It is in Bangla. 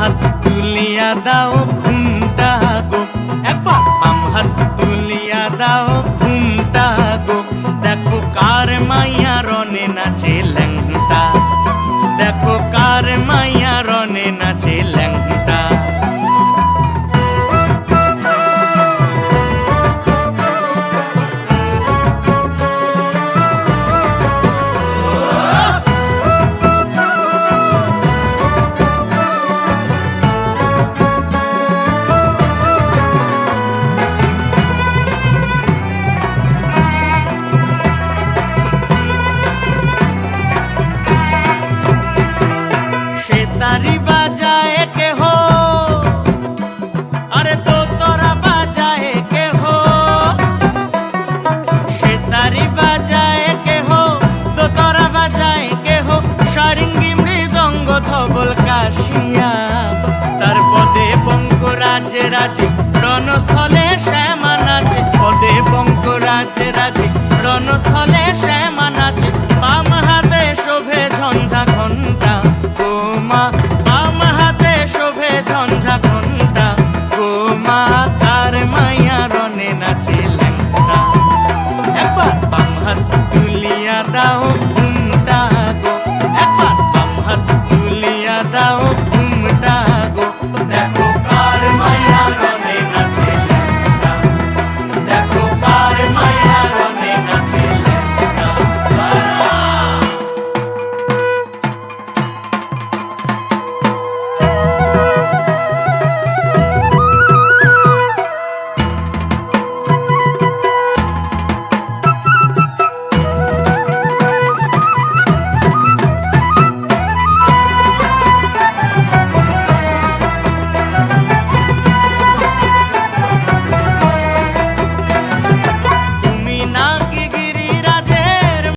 হাত তুলিয়া দাও ঘুমটা গো। একবার বাম হাত তুলিয়া দাও ঘুমটা গো। দেখো কার মাইয়া রনে নাচেলা ধবল কাশিয়া। তার পদে বঙ্গরাজে রাজে, রণস্থলে শ্যামা নাচে। পদে বঙ্গরাজে রাজে, রণস্থলে শ্যামা নাচে। বাম হাতে শোভে ঝঞ্ঝা ঘণ্টা গোমা বাম হাতে শোভে ঝঞ্ঝা ঘণ্টা গোমা তার মাইয়া রণে নাচে ল্যাংটা। একবার বাম হাত তুলিয়া দাও மிட்டாய்